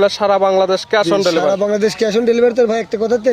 Sara Bangladesh cash on সারা Bangladesh cash on delivery তো ভাই একটা কথাতে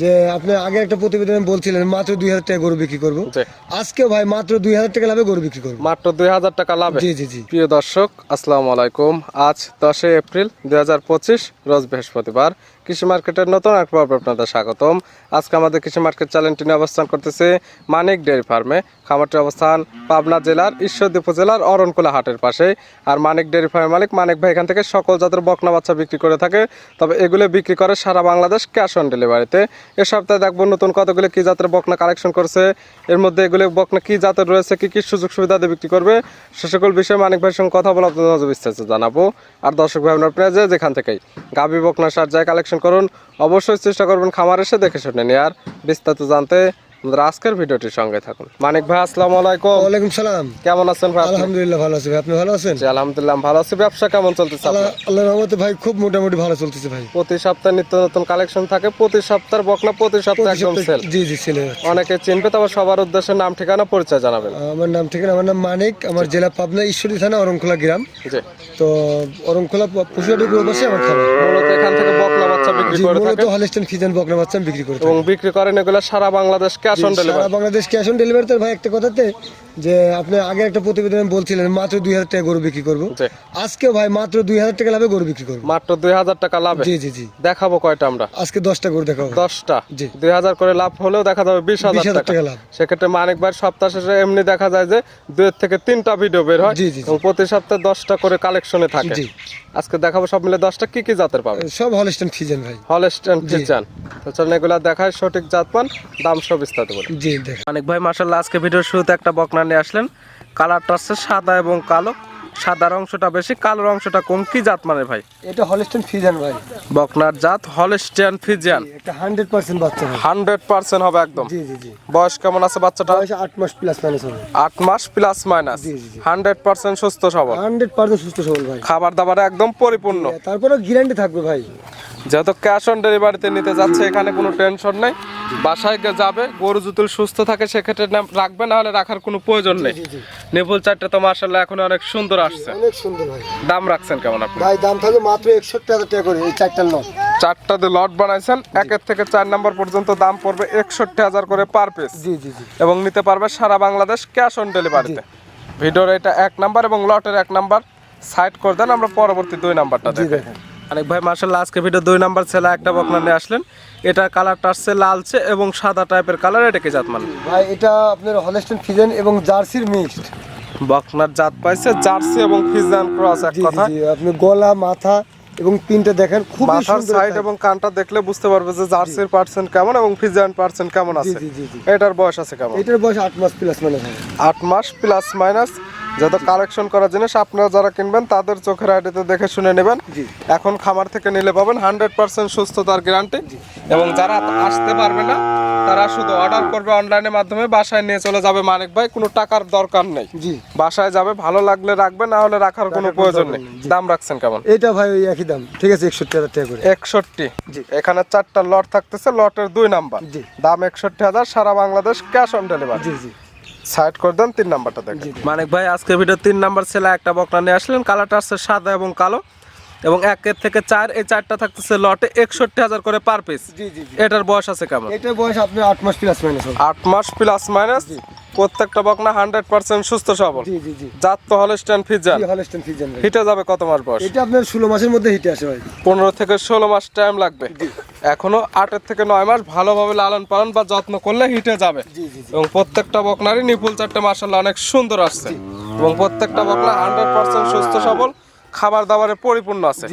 যে আপনি আগে একটা প্রতিবেদনে বলছিলেন মাত্র দুই হাজার টাকা গরু বিক্রি করব। আজকে ভাই মাত্র দুই হাজার টাকা লাভে গরু বিক্রি করব। মাত্র দুই হাজার টাকা লাভে। জি জি জি। প্রিয় দর্শক আসসালামু আলাইকুম। আজ দশই এপ্রিল দুই হাজার পঁচিশ রোজ বৃহস্পতিবার। কৃষি মার্কেটের নতুন এক পর্বে আপনাদের স্বাগতম। আজকে আমাদের কৃষি মার্কেট চ্যানেলটি নিয়ে অবস্থান করতেছে মানিক ডেয়ারি ফার্মে। খামারটির অবস্থান পাবনা জেলার ঈশ্বরদী উপজেলার অরণকুলা হাটের পাশে আর মানিক ডেয়ারি ফার্মের মালিক মানিক ভাই এখান থেকে সকল জাতের বকনা বাচ্চা বিক্রি করে থাকে। তবে এগুলো বিক্রি করে সারা বাংলাদেশ ক্যাশ অন ডেলিভারিতে। এ সপ্তাহে দেখব নতুন কতগুলো কি জাতের বকনা কালেকশন করছে। এর মধ্যে এগুলো বকনা কি জাতের রয়েছে, কি কি সুযোগ সুবিধা দিয়ে বিক্রি করবে, সে সকল বিষয়ে মানিক ভাইয়ের সঙ্গে কথা বলে আপনাদের বিস্তারিত জানাব। আর দর্শক ভাই, আপনার যে যেখান থেকেই গাভী বকনা সার যায় কালেকশন করুন। অবশ্যই চেষ্টা করবেন খামার এসে দেখে শুনে নেওয়ার বিস্তারিত জানতে আমাদের আজকের ভিডিওটির সঙ্গে থাকুন। মানিক ভাই আসসালামু আলাইকুম। ওয়ালাইকুম সালাম। কেমন আছেন ভাই আলহামদুলিল্লাহ ভালো আছি ভাই আপনি ভালো আছেন? জি, আলহামদুলিল্লাহ ভালো আছি। ব্যবসা কেমন চলতেছে আল্লাহ আপনার? আল্লাহ রহমতে ভাই খুব মোটামুটি ভালো চলতেছে ভাই। প্রতি সপ্তাহে নিত্য নতুন কালেকশন থাকে। প্রতি সপ্তাহের বকনা প্রতি সপ্তাহে একদম সেল জি জি ছেলে অনেকে চিনবে তবে সবার উদ্দেশ্যে নাম ঠিকানা পরিচয় জানাবেন। আমার নাম ঠিকানা আমার নাম মানিক। আমার জেলা পাবনা ঈশ্বরী থানা অরংখোলা গ্রাম। জি। তো অরংখোলা গ্রুপ আছে আমার খাবার মূলত এখান থেকে বাচ্চা বিক্রি করে মূলত থাকে। হলিস্টেন ফিজেন বকনা বাচ্চা বিক্রি করে এবং বিক্রি করেন এগুলো সারা বাংলাদেশ ক্যাশ অন সারা বাংলাদেশ ক্যাশ অন ডেলিভারি ভাই একটা কথাতে যে আপনি আগে একটা প্রতিবেদনে বলছিলেন মাত্র দুই হাজার টাকা গরু বিক্রি করব। জি। ভাই মাত্র দুই হাজার টাকা লাভে গরু বিক্রি করব। মাত্র দুই হাজার টাকা লাভে? জি জি জি। দেখাবো কয়টা আমরা? আজকে দশটা গরু দেখাবো। দশটা? জি। দুই হাজার করে লাভ হলেও দেখা যাবে বিশ বিশ হাজার হাজার টাকা। টাকা লাভ। সেক্ষেত্রে সপ্তাহ শেষে এমনি দেখা যায় যে দুই থেকে তিনটা ভিডিও বের হয় জি, জি, জি। এবং প্রতি সপ্তাহে দশটা করে কালেকশনে থাকে। আজকে দেখাবো সব মিলে দশটা কি কি জাতের পাবে সব হলিস্টেন ফিজেন ভাই। হলস্টেন ফ্রিজান তো চলেন এগুলা দেখায় সঠিক জাতমান দাম সব বিস্তারিত বলি। জি দেখ অনেক ভাই মাশাআল্লাহ আজকে ভিডিওর শুরুতে একটা বকনা নিয়ে আসলেন। কালারটা হচ্ছে সাদা এবং কালো। সাদার অংশটা বেশি কালোর অংশটা কম। কি জাত মানে ভাই? এটা হলিস্টেন ফিজেন ভাই। বকনার জাত হলস্টেন ফিজিয়ান একটা হান্ড্রেড পার্সেন্ট বাচ্চা ভাই হান্ড্রেড পার্সেন্ট হবে একদম। জি জি জি। বয়স কেমন আছে বাচ্চাটা? বয়স আট মাস প্লাস মাইনাস হবে। আট মাস প্লাস মাইনাস জি, জি, জি। হান্ড্রেড পার্সেন্ট সুস্থ সবল। হান্ড্রেড পার্সেন্ট সুস্থ সবল ভাই। খাবার দাবার একদম পরিপূর্ণ। তারপরে গ্যারান্টি থাকবে ভাই। যেহেতু ক্যাশ অন ডেলিভারিতে নিতে যাচ্ছে এখানে কোনো টেনশন নেই। বাসায় যাবে গরু যদি সুস্থ থাকে সেক্ষেত্রে রাখবে না হলে রাখার কোনো প্রয়োজন নেই। নেপুল চারটে তো মার্শাল্লাহ এখন অনেক সুন্দর আসছে। অনেক সুন্দর ভাই। দাম রাখছেন কেমন আপনি? ভাই দাম থাকবে মাত্র একষট্টি হাজার টাকা করে এই চারটা লট চারটা দিয়ে লট বানাইছেন একের থেকে চার নম্বর পর্যন্ত দাম পড়বে একষট্টি হাজার করে পার পিস জি জি জি। এবং নিতে পারবে সারা বাংলাদেশ ক্যাশ অন ডেলিভারিতে ভিডিওর এটা এক নাম্বার এবং লটের এক নাম্বার। সাইড করে দেন আমরা পরবর্তী দুই নাম্বারটা দেখেন। অনেক ভাই মার্শাল্লাহ আজকে ভিডিও দুই নাম্বার ছেলে একটা বকনা নিয়ে আসলেন। এটা কালারটা আসছে লালচে এবং সাদা টাইপের কালার এটা কি জাত মানে? ভাই এটা আপনার হলিস্টেন ফিজেন এবং জার্সির মিক্সড বকনার জাত পাইছে জার্সি এবং ফিজান ক্রস এক কথা। জি আপনি গলা মাথা এবং পিনটা দেখেন খুব সুন্দর সাইড এবং কানটা দেখলে বুঝতে পারবে যে জার্সির পার্সেন্ট কেমন এবং ফিজিয়ান পার্সেন্ট কেমন আছে। এটার বয়স আছে কেমন? এটার বয়স আট মাস প্লাস মানে হবে। আট মাস প্লাস মাইনাস যত কালেকশন করার জিনিস আপনারা যারা কিনবেন তাদের চোখের আইডিতে দেখে শুনে নেবেন। এখন খামার থেকে নিলে পাবেন হান্ড্রেড পার্সেন্ট সুস্থতার গ্যারান্টি এবং যারা আসতে পারবে না তারা শুধু অর্ডার করবে অনলাইনের মাধ্যমে বাসায় নিয়ে চলে যাবে মানিক ভাই কোনো টাকার দরকার নেই। জি। বাসায় যাবে ভালো লাগলে রাখবে না হলে রাখার কোনো প্রয়োজন নেই। দাম রাখছেন কেমন? এটা ভাই ওই একই দাম। ঠিক আছে একষট্টি হাজার টাকা করে। একষট্টি। জি। এখানে চারটা লট থাকতেছে লটের দুই নাম্বার জি। দাম একষট্টি হাজার সারা বাংলাদেশ ক্যাশ অন ডেলিভারি জি জি। সাইড করে দেন তিন নাম্বারটা দেখেন। মানিক ভাই আজকে ভিডিও তিন নাম্বার ছেলে একটা বকনা নিয়ে আসলেন। কালারটা আসছে সাদা এবং কালো। এবং একের থেকে চার এই চারটা থাকতেছে লটে একষট্টি হাজার করে পার পিস এটার বয়স আছে কেমন? এটার বয়স আপনি আট মাস প্লাস মাইনাস আট মাস প্লাস মাইনাস প্রত্যেকটা বকনা হান্ড্রেড পার্সেন্ট সুস্থ সবল। জি জি জি। জাত তো হলিস্টেন হিটে যাবে কত মাস বয়স? এটা আপনার ষোলো মাসের মধ্যে হিটে আসে ভাই। পনেরো থেকে ষোলো মাস টাইম লাগবে। এখনও আটের থেকে নয় মাস ভালোভাবে লালন পালন বা যত্ন করলে হিটে যাবে। এবং প্রত্যেকটা বকনারই নিপুল চারটে মাসাল্লাহ অনেক সুন্দর আসছে। এবং প্রত্যেকটা বকনা হান্ড্রেড পার্সেন্ট সুস্থ সবল। খাবার দাবারে পরিপূর্ণ আছে।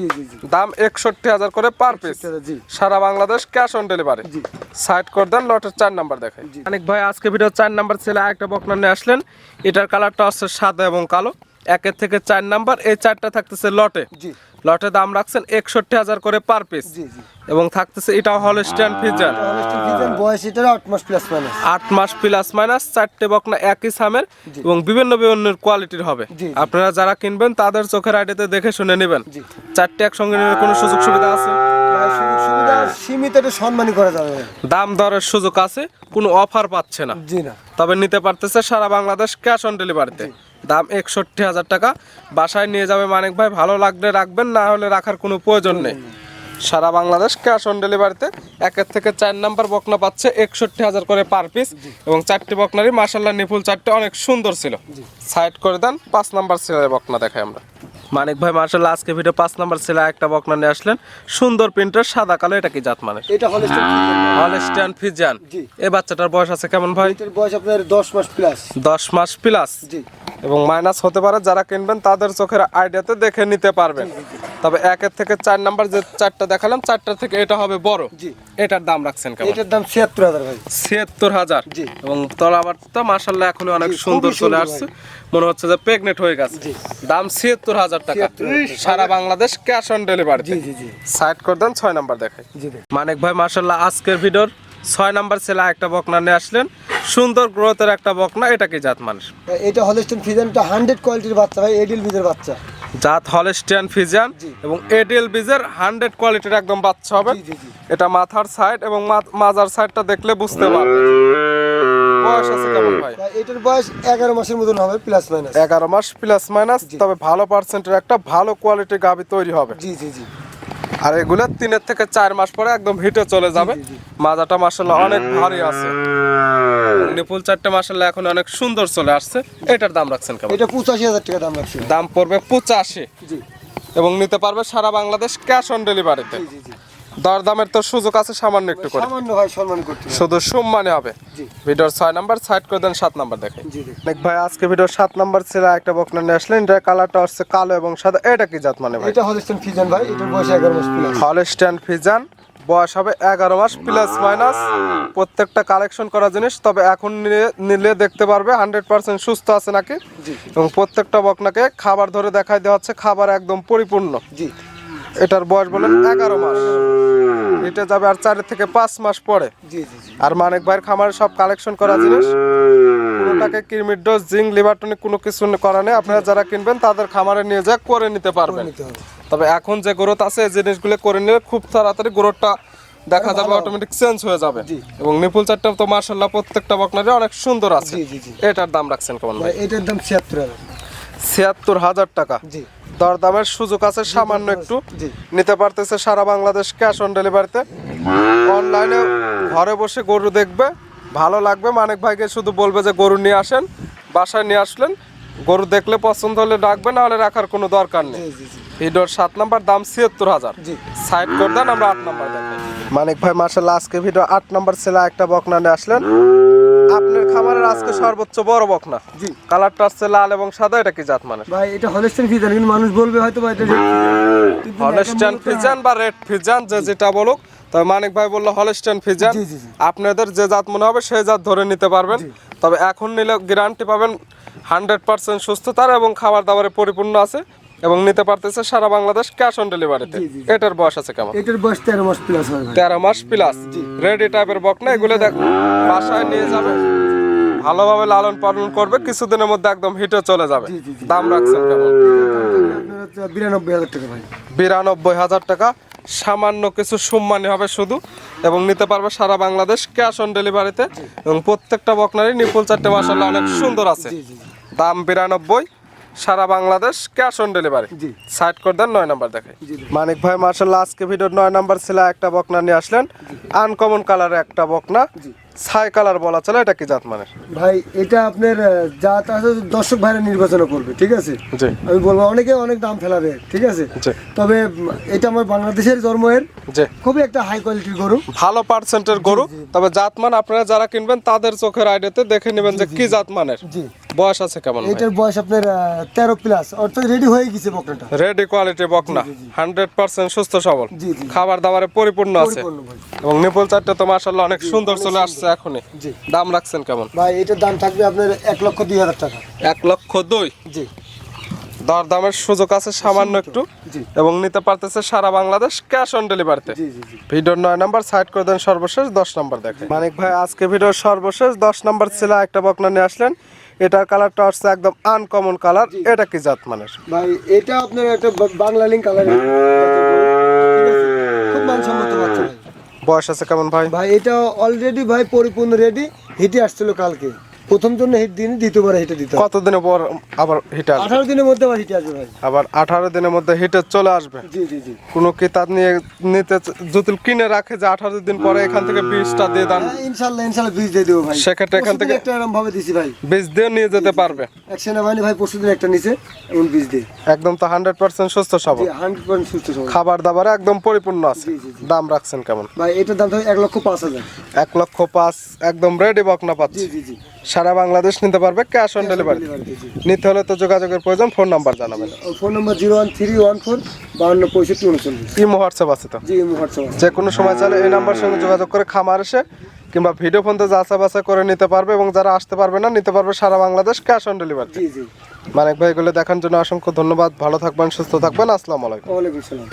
দাম একষট্টি হাজার করে পার পিস জি। সারা Bangladesh cash on delivery. Side করে দেন লটের চার নাম্বার দেখেন অনেক ভাই আজকে ভিডিও চার নাম্বার ছেলে একটা বকনা নিয়ে আসলেন। এটার কালারটা হচ্ছে সাদা এবং কালো। একের থেকে চার নাম্বার এই চারটা থাকতেছে লটে। লটে দাম রাখছেন একষট্টি হাজার করে পার পিস এবং থাকতেছে এটা হল স্ট্যান্ড ফিজার বয়স এটার আট মাস প্লাস মাইনাস আট মাস প্লাস মাইনাস চারটে বকনা একই সামের এবং বিভিন্ন বিভিন্ন কোয়ালিটির হবে। আপনারা যারা কিনবেন তাদের চোখের আইডিতে দেখে শুনে নেবেন। চারটে একসঙ্গে নিলে কোনো সুযোগ সুবিধা আছে? সীমিত সম্মানই করা যাবে দাম দরের সুযোগ আছে কোনো অফার পাচ্ছে না। জি না। তবে নিতে পারতেছে সারা বাংলাদেশ ক্যাশ অন ডেলিভারিতে দাম একষট্টি হাজার টাকা। বাসায় নিয়ে যাবে মানিক ভাই ভালো লাগলে রাখবেন না হলে রাখার কোনো প্রয়োজন নেই। সারা বাংলাদেশ ক্যাশ অন ডেলিভারিতে একের থেকে চার নাম্বার বকনা পাচ্ছে একষট্টি হাজার করে পার পিস এবং চারটি বকনারই মাসাল্লাহ নিপুল চারটে অনেক সুন্দর ছিল। সাইড করে দেন পাঁচ নাম্বার ছেলের বকনা দেখাই আমরা। মানিক ভাই মার্শাল্লাহ আজকে ভিডিও পাঁচ নাম্বার ছেলে একটা বকনা নিয়ে আসলেন। সুন্দর প্রিন্টের সাদা কালো এটা কি জাত মানে এটা হলস্টিয়ান ফিজিয়ান জি। এই বাচ্চাটার বয়স আছে কেমন ভাই? এটার বয়স আপনার দশ মাস প্লাস দশ মাস প্লাস জি। এবং মাইনাস হতে পারে যারা কিনবেন তাদের চোখের আইডিয়াতে দেখে নিতে পারবেন। তবে একের থেকে চার নাম্বার যে চারটা দেখালাম চারটা থেকে এটা হবে বড়। জি। এটার দাম রাখছেন কেমন? এটার দাম ছিয়াত্তর হাজার ভাই। ছিয়াত্তর হাজার। জি। এবং তলাবারটা মাসাল্লাহ এখন অনেক সুন্দর চলে আসছে। মনে হচ্ছে যে প্রেগনেন্ট হয়ে গেছে। দাম ছিয়াত্তর হাজার টাকা। সারা বাংলাদেশ ক্যাশ অন ডেলিভারি জি জি জি। সাইড করে দেন ছয় নাম্বার দেখাই। জি মানিক ভাই মার্শাল্লাহ আজকের ভিডিওর ছয় নাম্বার ছেলে একটা বকনা নিয়ে আসলেন। সুন্দর গ্রোথের একটা বকনা এটা কি জাত মানুষ? এটা হলস্টেন ফিজেনটা হান্ড্রেড কোয়ালিটির বাচ্চা ভাই এডিল বীজের বাচ্চা। জাত হলস্টিয়ান ফিজিয়ান জি। এবং এডিএল বিজের হান্ড্রেড কোয়ালিটির একদম বাচ্চা হবে। এটা মাথার সাইড এবং মাজার সাইডটা দেখলে বুঝতে পারবে বয়স আছে কেমন ভাই, এটার বয়স এগারো মাসের মতন হবে প্লাস মাইনাস এগারো মাস প্লাস মাইনাস তবে ভালো পার্সেন্টের একটা ভালো কোয়ালিটির গাবি তৈরি হবে। জি জি জি। আর এগুলো তিনের থেকে চার মাস পরে একদম হিটে চলে যাবে। মাজাটা মাসাল্লাহ অনেক ভারী আছে। নিপুল চারটে মাসাল্লাহ এখন অনেক সুন্দর চলে আসছে। এটার দাম রাখছেন কেমন? এটা পঁচাশি হাজার টাকা দাম রাখছেন দাম পড়বে পঁচাশি। এবং নিতে পারবে সারা বাংলাদেশ ক্যাশ অন ডেলিভারিতে। দরদামের তো সুযোগ আছে সামান্য একটু করে। সামান্য ভাই সম্মান করতে হবে। শুধু সম্মানে হবে। জি। ভিডিওর ছয় নাম্বার সাইড করে দেন সাত নাম্বার দেখে। অনেক ভাই আজকে ভিডিওর সাত নাম্বার ছিল একটা বকনা নিয়ে আসলেন এটা কালারটা হচ্ছে কালো এবং সাদা। এটা কি জাত মানে ভাই? এটা হলস্টেন ফিজেন ভাই এটার বয়স এগারো মাস প্লাস হলস্টাইন ফিজান বয়স হবে এগারো মাস প্লাস মাইনাস প্রত্যেকটা কালেকশন করা জিনিস তবে এখন নিলে- দেখতে পারবে হান্ড্রেড পার্সেন্ট সুস্থ আছে নাকি? জি। এবং প্রত্যেকটা বকনাকে খাবার ধরে দেখাই দেওয়া হচ্ছে খাবার একদম পরিপূর্ণ। জি। এটার বয়স বলেন এগারো মাস। এটা যাবে আর চার থেকে পাঁচ মাস পরে। জি জি জি। আর মানিক ভাইয়ের খামারে সব কালেকশন করা জিনিস। কোনোটাকে কিরমির ডোজ জিঙ্ক লিভারটনিক কোনো কিছু করা নেই। আপনারা যারা কিনবেন তাদের খামারে নিয়ে যা করে নিতে পারবেন। তবে এখন যে গ্রোথ আছে এই জিনিসগুলো করে নিলে খুব তাড়াতাড়ি গ্রোথটা দেখা যাবে অটোমেটিক চেঞ্জ হয়ে যাবে। এবং নিপুল চারটা তো মার্শাল্লাহ প্রত্যেকটা বকনারে অনেক সুন্দর আছে। জি জি জি। এটার দাম রাখছেন কেমন ভাই ভাই? এটার দাম ছিয়াত্তর হাজার। ছিয়াত্তর হাজার টাকা। জি। দরদামের সুযোগ আছে সামান্য একটু। নিতে পারতেছে সারা বাংলাদেশ ক্যাশ অন ডেলিভারিতে অনলাইনে ঘরে বসে গরু দেখবে ভালো লাগবে। মানিক ভাইকে শুধু বলবে যে গরু নিয়ে আসেন বাসায় নিয়ে আসলেন। গরু দেখলে পছন্দ হলে রাখবে না হলে রাখার কোনো দরকার নেই। ভিডিওর সাত নাম্বার দাম ছিয়াত্তর হাজার। জি। সাইড করে দেন আমরা আট নাম্বার দেখাই। মানিক ভাই মার্শাল্লাহ আজকে ভিডিও আট নাম্বার ছেলে একটা বকনা নিয়ে আসলেন। আপনার খামারের আজকে সর্বোচ্চ বড় বকনা। জি। কালারটা হচ্ছে লাল এবং সাদা এটা কি জাত মানে ভাই এটা হলস্টেন ফিজেন কিন্তু মানুষ বলবে হয়তো ভাই এটা। কিন্তু হলস্টাইন ফিজান বা রেড ফিজান যে যেটা বলুক তবে মানিক ভাই বলল হলস্টাইন ফিজান। আপনাদের যে জাত মনে হবে সেই জাত ধরে নিতে পারবেন। তবে এখন নিলে গ্যারান্টি পাবেন হান্ড্রেড পার্সেন্ট সুস্থতার এবং খাবার দাবারে পরিপূর্ণ আছে। এবং নিতে পারতেছে সারা বাংলাদেশ ক্যাশ অন ডেলিভারিতে। এটার বয়স আছে কেমন? এটার বয়স তেরো মাস প্লাস তেরো মাস প্লাস রেডি টাইপের বক না এগুলো দেখ বাসায় নিয়ে যাবে ভালোভাবে লালন পালন করবে কিছুদিনের মধ্যে একদম হিটে চলে যাবে। দাম রাখছেন কেমন? বিরানব্বই হাজার টাকা ভাই বিরানব্বই হাজার টাকা। সামান্য কিছু সম্মানী হবে শুধু এবং নিতে পারবে সারা বাংলাদেশ ক্যাশ অন ডেলিভারিতে এবং প্রত্যেকটা বকনারই নিপুল চারটে মাসাল্লাহ অনেক সুন্দর আছে। দাম বিরানব্বই। সারা বাংলাদেশ ক্যাশ অন ডেলিভারি জি। সাইড করে দেন নয় নাম্বার দেখে। মানিক ভাই মার্শাল্লাহ আজকে ভিডিওর নয় নাম্বার ছিল একটা বকনা নিয়ে আসলেন আনকমন কালারের একটা বকনা জি। ছাই কালার বলা চলে এটা কি জাত মানের? ভাই এটা আপনার জাত আছে দর্শক ভাইরা নির্বাচন করবে ঠিক আছে? আমি বলব অনেকে অনেক দাম ফেলাবে ঠিক আছে? তবে এটা আমার বাংলাদেশের জন্মের খুবই একটা হাই কোয়ালিটির গরু। ভালো পার্সেন্টের গরু তবে জাতমান আপনারা যারা কিনবেন তাদের চোখের আইডিয়াতে দেখে নেবেন যে কি জাতমানের জি। বয়স আছে কেমন এটার বয়স আপনার তেরো প্লাস অর্থাৎ রেডি হয়ে গেছে বকনাটা। রেডি কোয়ালিটি বকনা হান্ড্রেড পার্সেন্ট সুস্থ সবল। খাবার দাবারে পরিপূর্ণ আছে। এবং নিপুল চারটে তো মাসাল্লাহ অনেক সুন্দর চলে আসছে। এখনই? জি। দাম রাখছেন কেমন? ভাই এটার দাম থাকবে আপনার এক লক্ষ দুই হাজার টাকা। এক লক্ষ দুই? জি। দর দামের সুযোগ আছে সামান্য একটু। জি। এবং নিতে পারতেছে সারা বাংলাদেশ ক্যাশ অন ডেলিভারিতে জি জি জি। ভিডিওর নয় নাম্বার সাইড করে দেন সর্বশেষ দশ নাম্বার দেখে। মানিক ভাই আজকে ভিডিওর সর্বশেষ দশ নাম্বার ছিল একটা বকনা নিয়ে আসলেন। এটার কালারটা হচ্ছে একদম আনকমন কালার এটা কি জাত মানের ভাই এটা আপনার একটা বাংলা লিঙ্ক কালার খুব মানসম্মত বাচ্চা ভাই বয়স আছে কেমন ভাই? ভাই এটা অলরেডি ভাই পরিপূর্ণ রেডি হিটে আসছিল কালকে। প্রথম জন্য হিট দিন দ্বিতীয়বার হিটে দিতে হবে। কতদিনের পর আবার হিটে আসবে? আঠারো দিনের মধ্যে আবার হিটে আসবে ভাই। আবার আঠারো দিনের মধ্যে হিটে চলে আসবে? জি জি জি। কোনো কি তার নিয়ে নিতে যদি কিনে রাখে যে আঠারো দিন পরে এখান থেকে বীজটা দিয়ে দেন? হ্যাঁ, ইনশাল্লাহ ইনশাল্লাহ বীজ দিয়ে দেবো ভাই। সেক্ষেত্রে এখান থেকে- একটা এরকম ভাবে দিছি ভাই। বীজ দিয়ে নিয়ে যেতে পারবে? এক সেনাবাহিনী ভাই পরশুদিন একটা নিছে এমন বীজ দিয়ে। একদম তো হান্ড্রেড পার্সেন্ট সুস্থ সবল। জি হান্ড্রেড পার্সেন্ট সুস্থ সবল। খাবার দাবার একদম পরিপূর্ণ আছে। জি, জি, জি। দাম রাখছেন কেমন? ভাই এটার দাম থাকে এক লক্ষ পাঁচ হাজার। এক লক্ষ পাঁচ একদম রেডি বকনা জি পাচ্ছি জি জি। সারা বাংলাদেশ নিতে পারবে ক্যাশ অন ডেলিভারি নিতে হলে তো যোগাযোগের প্রয়োজন ফোন নাম্বার জানাবেন। Phone number zero one three one four বাউন্ন পঁয়ষট্টি উনচল্লিশ। ইমো হোয়াটসঅ্যাপ আছে তো? জি এমনি হোয়াটসঅ্যাপ যে কোনো সময় চাইলে এই নাম্বার সঙ্গে যোগাযোগ করে খামার এসে কিংবা ভিডিও ফোন তো যাচা বাছা করে নিতে পারবে এবং যারা আসতে পারবে না নিতে পারবে সারা বাংলাদেশ ক্যাশ অন ডেলিভারি জি জি। মানিক ভাই এগুলো দেখার জন্য অসংখ্য ধন্যবাদ ভালো থাকবেন সুস্থ থাকবেন আসসালামু আলাইকুম। ওয়ালাইকুম সালাম